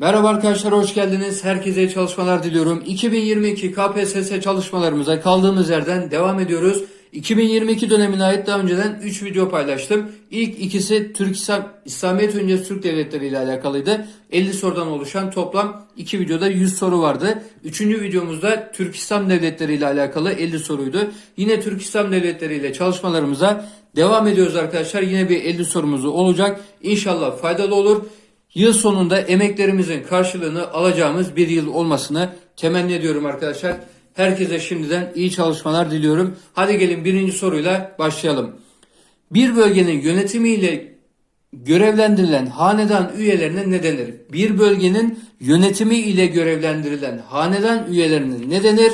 Merhaba arkadaşlar hoş geldiniz. Herkese çalışmalar diliyorum. 2022 KPSS çalışmalarımıza kaldığımız yerden devam ediyoruz. 2022 dönemine ait daha önceden 3 video paylaştım. İlk ikisi Türk İslam, İslamiyet öncesi Türk devletleri ile alakalıydı. 50 sorudan oluşan toplam 2 videoda 100 soru vardı. Üçüncü videomuzda Türk İslam devletleri ile alakalı 50 soruydu. Yine Türk İslam devletleri ile çalışmalarımıza devam ediyoruz arkadaşlar. Yine bir 50 sorumuz olacak. İnşallah faydalı olur. Yıl sonunda emeklerimizin karşılığını alacağımız bir yıl olmasını temenni ediyorum arkadaşlar. Herkese şimdiden iyi çalışmalar diliyorum. Hadi gelin birinci soruyla başlayalım. Bir bölgenin yönetimiyle görevlendirilen hanedan üyelerine ne denir? Bir bölgenin yönetimi ile görevlendirilen hanedan üyelerine ne denir?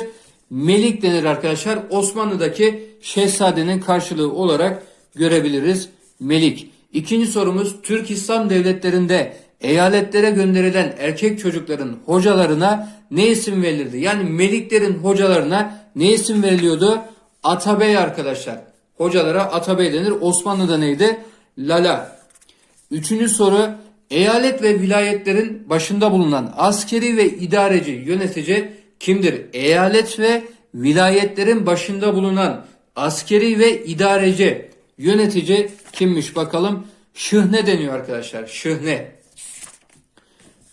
Melik denir arkadaşlar. Osmanlı'daki şehzadenin karşılığı olarak görebiliriz. Melik. İkinci sorumuz Türk İslam devletlerinde eyaletlere gönderilen erkek çocukların hocalarına ne isim verilirdi? Yani meliklerin hocalarına ne isim veriliyordu? Atabey arkadaşlar. Hocalara Atabey denir. Osmanlı'da neydi? Lala. Üçüncü soru eyalet ve vilayetlerin başında bulunan askeri ve idareci yönetici kimdir? Eyalet ve vilayetlerin başında bulunan askeri ve idareci yönetici kimmiş bakalım? Şıhne deniyor arkadaşlar. Şıhne.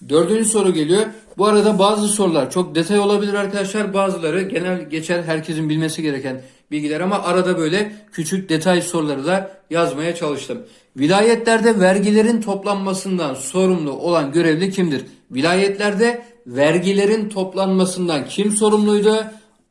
Dördüncü soru geliyor. Bu arada bazı sorular çok detay olabilir arkadaşlar. Bazıları genel geçer herkesin bilmesi gereken bilgiler ama arada böyle küçük detay soruları da yazmaya çalıştım. Vilayetlerde vergilerin toplanmasından sorumlu olan görevli kimdir? Vilayetlerde vergilerin toplanmasından kim sorumluydu?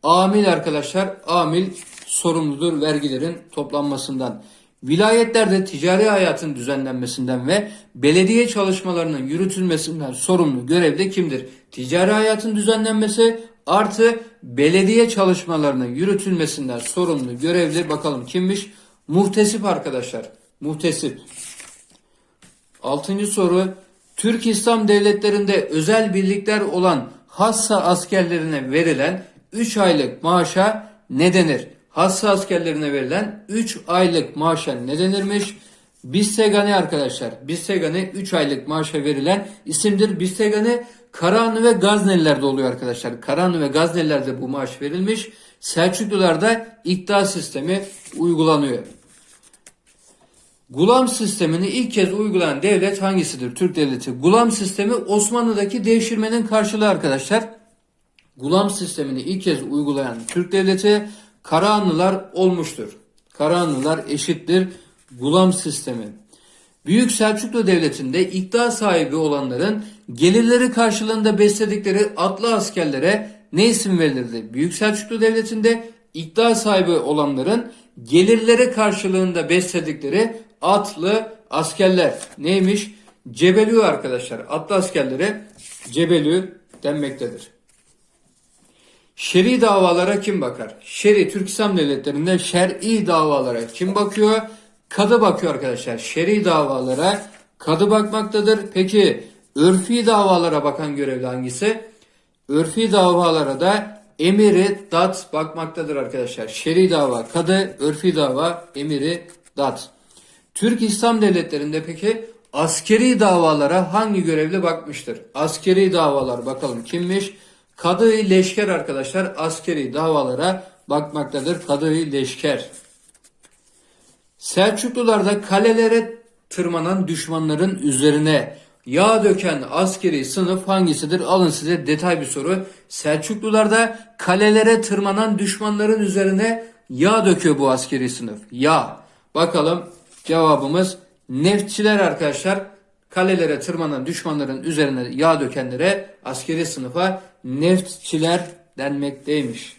Amil arkadaşlar. Amil sorumludur vergilerin toplanmasından. Vilayetlerde ticari hayatın düzenlenmesinden ve belediye çalışmalarının yürütülmesinden sorumlu görevde kimdir? Ticari hayatın düzenlenmesi artı belediye çalışmalarının yürütülmesinden sorumlu görevli bakalım kimmiş? Muhtesip arkadaşlar. Muhtesip. Altıncı soru. Türk İslam devletlerinde özel birlikler olan hassa askerlerine verilen 3 aylık maaşa ne denir? Hassa askerlerine verilen 3 aylık maaşa ne denirmiş? Bissegane arkadaşlar. Bissegane 3 aylık maaşa verilen isimdir. Bissegane Karahanlı ve Gazneliler'de oluyor arkadaşlar. Karahanlı ve Gazneliler'de bu maaş verilmiş. Selçuklularda ikta sistemi uygulanıyor. Gulam sistemini ilk kez uygulayan devlet hangisidir? Türk devleti. Gulam sistemi Osmanlı'daki devşirmenin karşılığı arkadaşlar. Gulam sistemini ilk kez uygulayan Türk devleti Karahanlılar olmuştur. Karahanlılar eşittir gulam sistemi. Büyük Selçuklu Devleti'nde iktidar sahibi olanların gelirleri karşılığında besledikleri atlı askerlere ne isim verilirdi? Büyük Selçuklu Devleti'nde iktidar sahibi olanların gelirleri karşılığında besledikleri atlı askerler neymiş? Cebelü arkadaşlar. Atlı askerlere Cebelü denmektedir. Şer'i davalara kim bakar? Şer'i Türk İslam devletlerinde şer'i davalara kim bakıyor? Kadı bakıyor arkadaşlar. Şer'i davalara kadı bakmaktadır. Peki örfi davalara bakan görevli hangisi? Örfi davalara da emiri dat bakmaktadır arkadaşlar. Şer'i dava kadı, örfi dava emiri dat. Türk İslam devletlerinde peki askeri davalara hangi görevli bakmıştır? Askeri davalar bakalım kimmiş? Kadı leşker arkadaşlar askeri davalara bakmaktadır. Kadı leşker. Selçuklularda kalelere tırmanan düşmanların üzerine yağ döken askeri sınıf hangisidir? Alın size detay bir soru. Selçuklularda kalelere tırmanan düşmanların üzerine yağ döküyor bu askeri sınıf. Yağ. Bakalım cevabımız neftçiler arkadaşlar kalelere tırmanan düşmanların üzerine yağ dökenlere askeri sınıfa neftçiler denmekteymiş.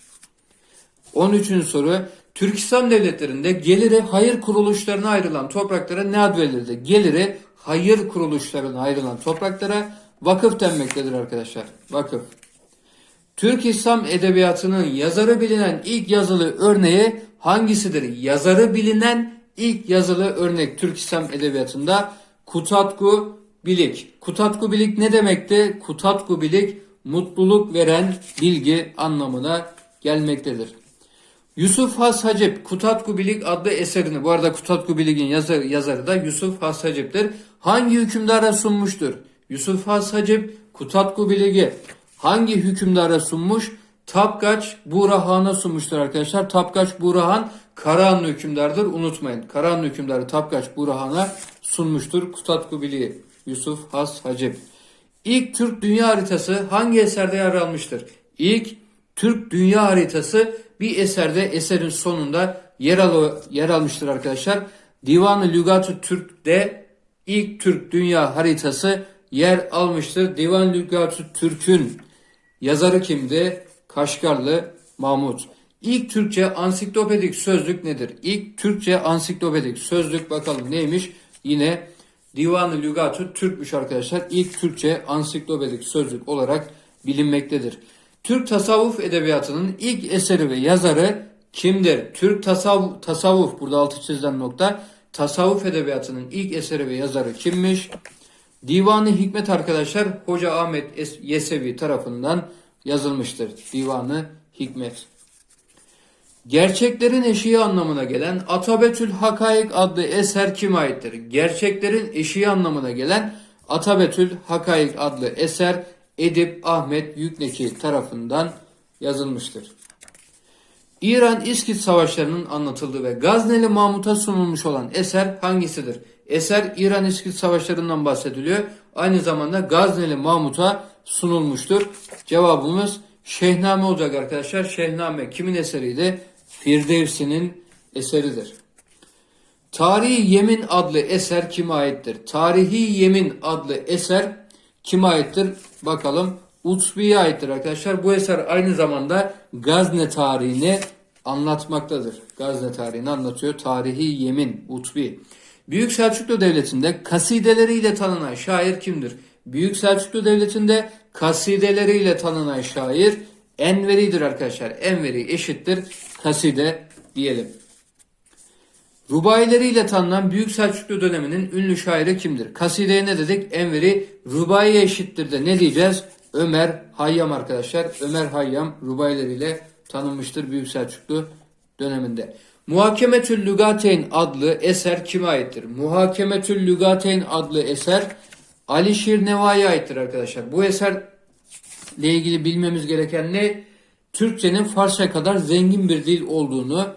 13. soru Türk İslam devletlerinde geliri hayır kuruluşlarına ayrılan topraklara ne ad verilirdi? Geliri hayır kuruluşlarına ayrılan topraklara vakıf denmektedir arkadaşlar. Vakıf. Türk İslam edebiyatının yazarı bilinen ilk yazılı örneği hangisidir? Yazarı bilinen ilk yazılı örnek Türk İslam edebiyatında Kutatku Bilik. Kutatku Bilik ne demekti? Kutatku Bilik mutluluk veren bilgi anlamına gelmektedir. Yusuf Has Hacip Kutatku Bilik adlı eserini bu arada Kutatku Bilik'in yazarı, yazarı da Yusuf Has Hacip'tir. Hangi hükümdara sunmuştur? Yusuf Has Hacip, Kutatku Biligi hangi hükümdara sunmuş? Tapkaç Burahan'a sunmuştur arkadaşlar. Tapkaç Burahan Karahanlı hükümdardır. Unutmayın. Karahanlı hükümdarı Tapkaç Burahan'a sunmuştur. Kutatku Biligi Yusuf Has Hacip. İlk Türk dünya haritası hangi eserde yer almıştır? İlk Türk dünya haritası bir eserde eserin sonunda yer, al yer almıştır arkadaşlar. Divan-ı Lügat-ı Türk'te ilk Türk dünya haritası yer almıştır. Divan-ı Türk'ün yazarı kimdi? Kaşgarlı Mahmut. İlk Türkçe ansiklopedik sözlük nedir? İlk Türkçe ansiklopedik sözlük bakalım neymiş? Yine Divan-ı Lügat-ı Türkmüş arkadaşlar. İlk Türkçe ansiklopedik sözlük olarak bilinmektedir. Türk tasavvuf edebiyatının ilk eseri ve yazarı kimdir? Türk tasavvuf, tasavvuf burada altı çizilen nokta. Tasavvuf edebiyatının ilk eseri ve yazarı kimmiş? Divanı Hikmet arkadaşlar Hoca Ahmet Es- Yesevi tarafından yazılmıştır. Divanı Hikmet. Gerçeklerin eşiği anlamına gelen Atabetül Hakaik adlı eser kime aittir? Gerçeklerin eşiği anlamına gelen Atabetül Hakaik adlı eser Edip Ahmet Yükneki tarafından yazılmıştır. İran-İskit savaşlarının anlatıldığı ve Gazneli Mahmut'a sunulmuş olan eser hangisidir? Eser İran-İskit savaşlarından bahsediliyor. Aynı zamanda Gazneli Mahmut'a sunulmuştur. Cevabımız Şehname olacak arkadaşlar. Şehname kimin eseriydi? Firdevsi'nin eseridir. Tarihi Yemin adlı eser kime aittir? Tarihi Yemin adlı eser kime aittir? Bakalım. Utbi'ye aittir arkadaşlar. Bu eser aynı zamanda Gazne tarihini anlatmaktadır. Gazne tarihini anlatıyor. Tarihi Yemin Utbi. Büyük Selçuklu Devleti'nde kasideleriyle tanınan şair kimdir? Büyük Selçuklu Devleti'nde kasideleriyle tanınan şair Enveri'dir arkadaşlar. Enveri eşittir kaside diyelim. Rubaileriyle tanınan Büyük Selçuklu döneminin ünlü şairi kimdir? Kasideye ne dedik? Enveri Rubaiye eşittir de ne diyeceğiz? Ömer Hayyam arkadaşlar. Ömer Hayyam rubaileriyle tanınmıştır Büyük Selçuklu döneminde. Muhakemetül Lügateyn adlı eser kime aittir? Muhakemetül Lügateyn adlı eser Alişir Nevai'ye aittir arkadaşlar. Bu eser ile ilgili bilmemiz gereken ne? Türkçenin Farsça kadar zengin bir dil olduğunu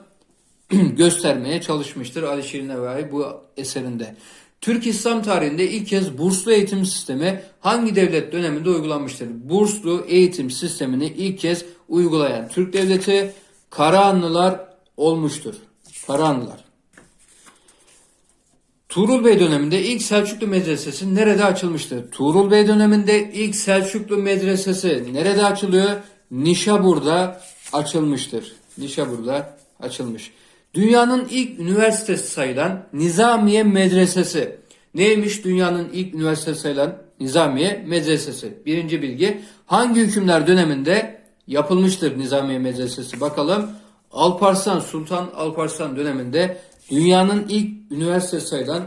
göstermeye çalışmıştır Ali Şirin Nevai bu eserinde. Türk İslam tarihinde ilk kez burslu eğitim sistemi hangi devlet döneminde uygulanmıştır? Burslu eğitim sistemini ilk kez uygulayan Türk devleti Karahanlılar olmuştur. Karahanlılar. Tuğrul Bey döneminde ilk Selçuklu Medresesi nerede açılmıştır? Tuğrul Bey döneminde ilk Selçuklu Medresesi nerede açılıyor? Nişabur'da açılmıştır. Nişabur'da açılmış. Dünyanın ilk üniversitesi sayılan Nizamiye Medresesi. Neymiş dünyanın ilk üniversitesi sayılan Nizamiye Medresesi? Birinci bilgi. Hangi hükümler döneminde yapılmıştır Nizamiye Medresesi? Bakalım. Alparslan, Sultan Alparslan döneminde dünyanın ilk üniversitesi sayılan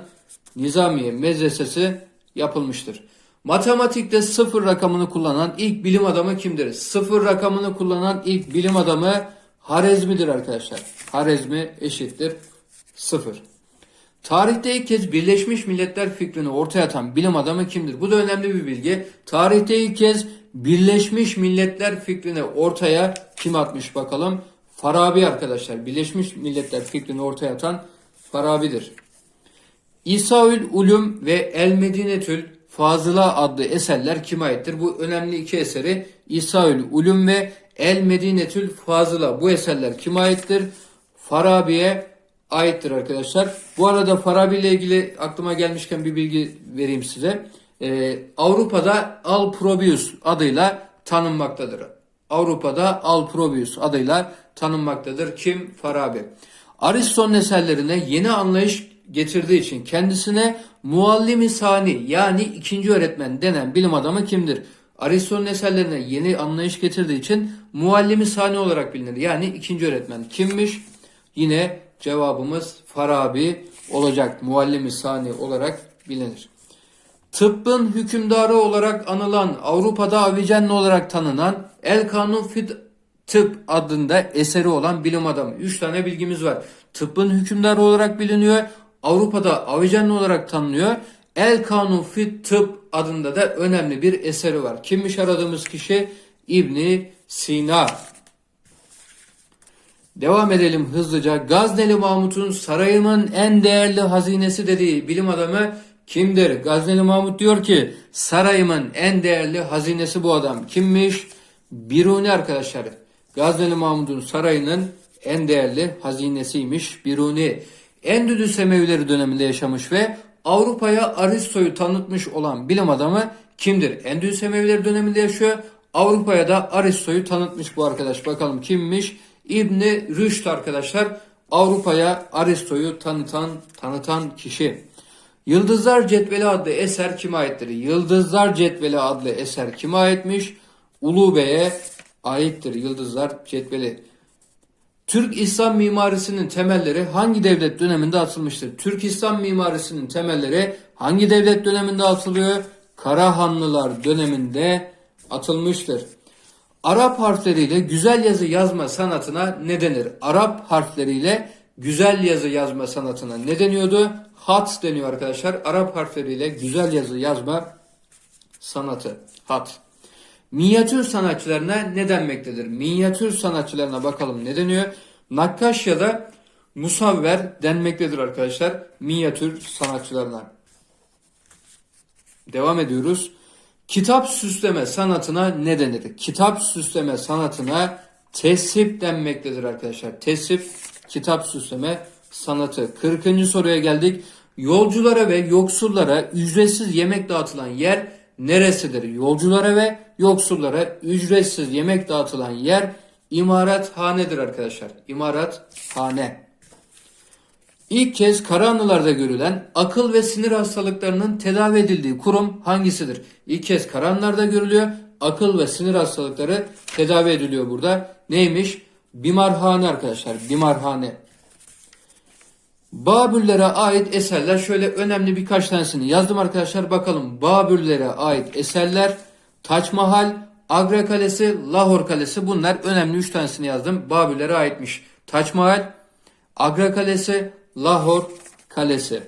Nizamiye Medresesi yapılmıştır. Matematikte sıfır rakamını kullanan ilk bilim adamı kimdir? Sıfır rakamını kullanan ilk bilim adamı Harezmi'dir arkadaşlar. Harezmi eşittir sıfır. Tarihte ilk kez Birleşmiş Milletler fikrini ortaya atan bilim adamı kimdir? Bu da önemli bir bilgi. Tarihte ilk kez Birleşmiş Milletler fikrini ortaya kim atmış bakalım? Farabi arkadaşlar. Birleşmiş Milletler fikrini ortaya atan Farabi'dir. İsaül Ulum ve El Medinetül Fazıla adlı eserler kime aittir? Bu önemli iki eseri İsaül Ulum ve El Medinetül Fazıla. Bu eserler kime aittir? Farabi'ye aittir arkadaşlar. Bu arada Farabi ile ilgili aklıma gelmişken bir bilgi vereyim size. Ee, Avrupa'da Alprobius adıyla tanınmaktadır. Avrupa'da Alprobius adıyla tanınmaktadır. Kim? Farabi. Aristo'nun eserlerine yeni anlayış getirdiği için kendisine muallimi sani yani ikinci öğretmen denen bilim adamı kimdir? Aristo'nun eserlerine yeni anlayış getirdiği için muallimi sani olarak bilinir. Yani ikinci öğretmen kimmiş? Yine cevabımız Farabi olacak. Muallimi sani olarak bilinir. Tıbbın hükümdarı olarak anılan, Avrupa'da Avicenna olarak tanınan El Kanun Fit Tıp adında eseri olan bilim adamı. Üç tane bilgimiz var. Tıbbın hükümdarı olarak biliniyor. Avrupa'da Avicenna olarak tanınıyor. El Kanun Fit Tıp adında da önemli bir eseri var. Kimmiş aradığımız kişi? İbni Sina. Devam edelim hızlıca. Gazneli Mahmut'un sarayımın en değerli hazinesi dediği bilim adamı kimdir? Gazneli Mahmut diyor ki sarayımın en değerli hazinesi bu adam. Kimmiş? Biruni arkadaşlar. Gazneli Mahmut'un sarayının en değerli hazinesiymiş Biruni. Endülüs Emevileri döneminde yaşamış ve Avrupa'ya Aristo'yu tanıtmış olan bilim adamı kimdir? Endülüs Emevileri döneminde yaşıyor. Avrupa'ya da Aristo'yu tanıtmış bu arkadaş. Bakalım kimmiş? İbni Rüşd arkadaşlar. Avrupa'ya Aristo'yu tanıtan, tanıtan kişi. Yıldızlar Cetveli adlı eser kime aittir? Yıldızlar Cetveli adlı eser kime aitmiş? Ulu Bey'e aittir. Yıldızlar Cetveli. Türk İslam mimarisinin temelleri hangi devlet döneminde atılmıştır? Türk İslam mimarisinin temelleri hangi devlet döneminde atılıyor? Karahanlılar döneminde atılmıştır. Arap harfleriyle güzel yazı yazma sanatına ne denir? Arap harfleriyle güzel yazı yazma sanatına ne deniyordu? Hat deniyor arkadaşlar. Arap harfleriyle güzel yazı yazma sanatı. Hat. Minyatür sanatçılarına ne denmektedir? Minyatür sanatçılarına bakalım ne deniyor? Nakkaş ya da musavver denmektedir arkadaşlar. Minyatür sanatçılarına. Devam ediyoruz. Kitap süsleme sanatına ne denir? Kitap süsleme sanatına tesip denmektedir arkadaşlar. Tesip, kitap süsleme sanatı. 40. soruya geldik. Yolculara ve yoksullara ücretsiz yemek dağıtılan yer neresidir? Yolculara ve yoksullara ücretsiz yemek dağıtılan yer imarathanedir arkadaşlar. İmarathane. İlk kez Karahanlılarda görülen akıl ve sinir hastalıklarının tedavi edildiği kurum hangisidir? İlk kez Karahanlılarda görülüyor. Akıl ve sinir hastalıkları tedavi ediliyor burada. Neymiş? Bimarhane arkadaşlar. Bimarhane. Babürlere ait eserler şöyle önemli birkaç tanesini yazdım arkadaşlar. Bakalım Babürlere ait eserler Taç Mahal, Agra Kalesi, Lahor Kalesi bunlar önemli 3 tanesini yazdım. Babürlere aitmiş. Taç Mahal, Agra Kalesi, Lahor Kalesi.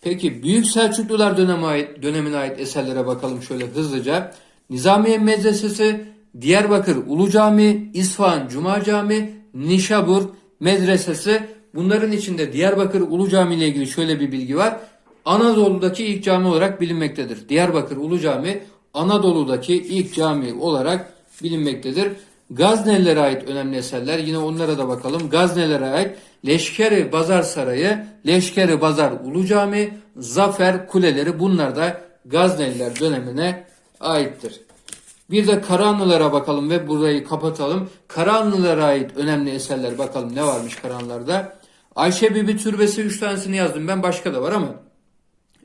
Peki Büyük Selçuklular dönemi ait, dönemine ait eserlere bakalım şöyle hızlıca. Nizamiye Medresesi, Diyarbakır Ulu Cami, İsfahan Cuma Cami, Nişabur Medresesi. Bunların içinde Diyarbakır Ulu Cami ile ilgili şöyle bir bilgi var. Anadolu'daki ilk cami olarak bilinmektedir. Diyarbakır Ulu Cami Anadolu'daki ilk cami olarak bilinmektedir. Gaznelilere ait önemli eserler yine onlara da bakalım. Gaznelilere ait Leşkeri Bazar Sarayı, Leşkeri Bazar Ulu Cami, Zafer Kuleleri bunlar da Gazneliler dönemine aittir. Bir de Karahanlılara bakalım ve burayı kapatalım. Karahanlılara ait önemli eserler bakalım ne varmış Karahanlılarda. Ayşe Bibi Türbesi 3 tanesini yazdım ben başka da var ama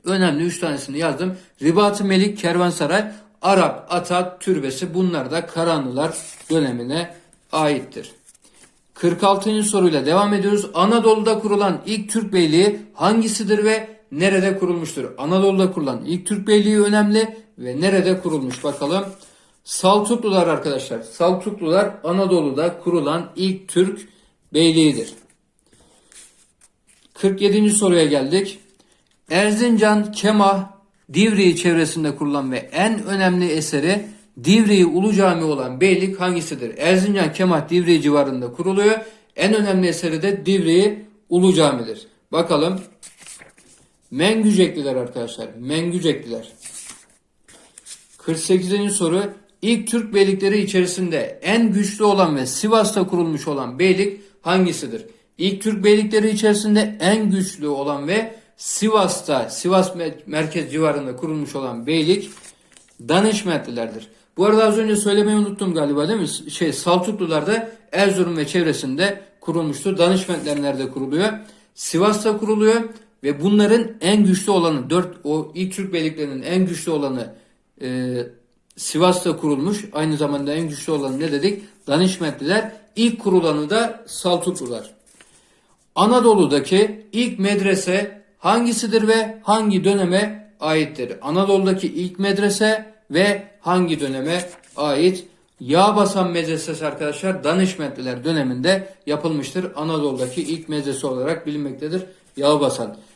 önemli 3 tanesini yazdım. Ribat-ı Melik Kervansaray, Arap Atat Türbesi bunlar da Karahanlılar dönemine aittir. 46. soruyla devam ediyoruz. Anadolu'da kurulan ilk Türk beyliği hangisidir ve nerede kurulmuştur? Anadolu'da kurulan ilk Türk beyliği önemli ve nerede kurulmuş bakalım. Saltuklular arkadaşlar. Saltuklular Anadolu'da kurulan ilk Türk beyliğidir. 47. soruya geldik. Erzincan, Kemah, Divriği çevresinde kurulan ve en önemli eseri Divriği Ulu Cami olan beylik hangisidir? Erzincan, Kemah, Divriği civarında kuruluyor. En önemli eseri de Divriği Ulu Cami'dir. Bakalım. Mengücekliler arkadaşlar. Mengücekliler. 48. soru. İlk Türk beylikleri içerisinde en güçlü olan ve Sivas'ta kurulmuş olan beylik hangisidir? İlk Türk beylikleri içerisinde en güçlü olan ve Sivas'ta, Sivas merkez civarında kurulmuş olan beylik Danışmentlilerdir. Bu arada az önce söylemeyi unuttum galiba değil mi? Şey Saltuklularda Erzurum ve çevresinde kurulmuştur. Danışmentler nerede kuruluyor? Sivas'ta kuruluyor ve bunların en güçlü olanı, dört o ilk Türk beyliklerinin en güçlü olanı e, Sivas'ta kurulmuş. Aynı zamanda en güçlü olanı ne dedik? Danışmentliler. İlk kurulanı da Saltuklular. Anadolu'daki ilk medrese hangisidir ve hangi döneme aittir? Anadolu'daki ilk medrese ve hangi döneme ait? Yağbasan medresesi arkadaşlar Danışmentliler döneminde yapılmıştır. Anadolu'daki ilk medrese olarak bilinmektedir. Yağbasan.